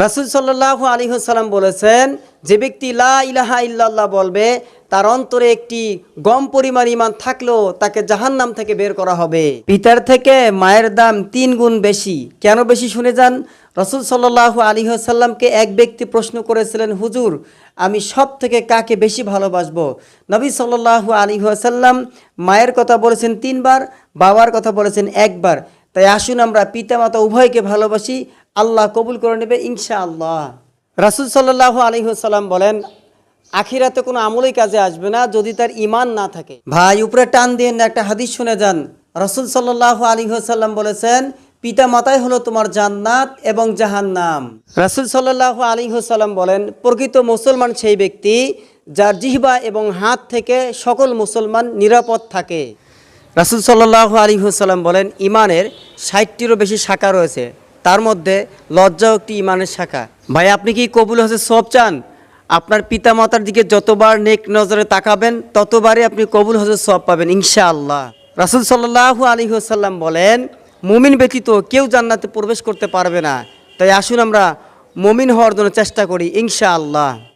রাসুল সাল্লাহ আলী সাল্লাম বলেছেন, যে ব্যক্তি লা ইলাহা ইল্লাল্লাহ বলবে, তার অন্তরে একটি গম পরিমাণ ইমান থাকলেও তাকে জাহান্নাম থেকে বের করা হবে। পিতার থেকে মায়ের দাম তিন গুণ বেশি। কেন বেশি শুনে যান? রসুল সাল্লাহ আলী সাল্লামকে এক ব্যক্তি প্রশ্ন করেছিলেন, হুজুর, আমি সব থেকে কাকে বেশি ভালোবাসবো? নবী সাল্লাহ আলী সাল্লাম মায়ের কথা বলেছেন তিনবার, বাবার কথা বলেছেন একবার। তাই আসুন আমরা পিতামাতা উভয়কে ভালোবাসি, আল্লাহ কবুল করে নেবে ইনশা আল্লাহ রাসুল সাল্লাহ আলহিহাল্লাম বলেন, আখিরাতে কোনো আমলই কাজে আসবে না যদি তার ইমান না থাকে। ভাই, উপরে টান দিয়ে একটা হাদিস শুনে যান। রাসুল সাল্লাহ আলহিহাল্লাম বলেছেন পিতা মাতাই হলো তোমার জান্নাত এবং জাহান্নাম। রাসুল সাল্লাহ আলহিহাল্লাম বলেন, প্রকৃত মুসলমান সেই ব্যক্তি যার জিহবা এবং হাত থেকে সকল মুসলমান নিরাপদ থাকে। রাসুল সাল্লাহ আলী হুসাল্লাম বলেন, ইমানের ষাটটিরও বেশি শাখা রয়েছে। তার মধ্যে লজ্জাও একটি ইমানের শাখা। ভাই, আপনি কি কবুল হজে সব চান? আপনার পিতামাতার দিকে যতবার নেক নজরে তাকাবেন, ততবারই আপনি কবুল হজে সব পাবেন, ইনশাআল্লাহ। রাসুল সাল্লাহ আলী হুসাল্লাম বলেন, মুমিন ব্যতীত কেউ জান্নাতে প্রবেশ করতে পারবে না। তাই আসুন আমরা মুমিন হওয়ার জন্য চেষ্টা করি, ইনশাআল্লাহ।